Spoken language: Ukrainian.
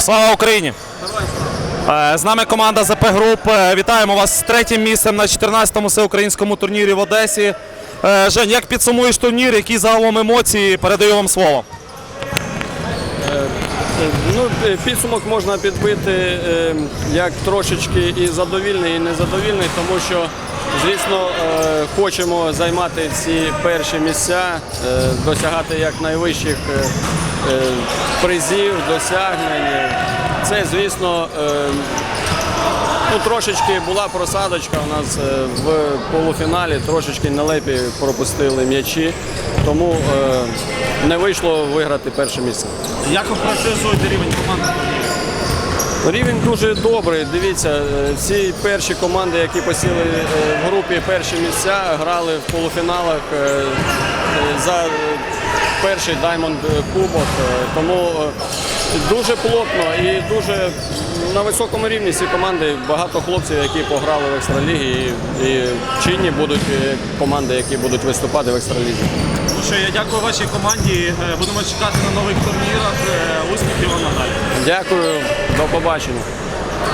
Слава Україні! Е, З нами команда ЗП Груп. Е, Вітаємо вас з третім місцем на 14-му всеукраїнському турнірі в Одесі. Е, Жень, як підсумуєш турнір? Які загалом емоції? Передаю вам слово. Ну, підсумок можна підбити як трошечки і задовільний, і незадовільний, тому що, звісно, хочемо займати ці перші місця, досягати як найвищих призів, досягнень. Це, звісно, е, Ну, трошечки була просадочка у нас е, в полуфіналі, трошечки нелепі пропустили м'ячі, тому е, не вийшло виграти перше місце. Як ви характеризуєте рівень команди? Рівень дуже добрий. Дивіться, е, всі перші команди, які посіли е, в групі перші місця, грали в полуфіналах е, е, за е, перший Diamond Кубок. Е, Тому е, дуже плотно і дуже на високому рівні всі команди. Багато хлопців, які пограли в екстралігі, і, і чинні будуть е, команди, які будуть виступати в екстралізі. Ну що, я дякую вашій команді. Е, Будемо чекати на нових турнірах. Успіхів вам надалі. Дякую, до побачення.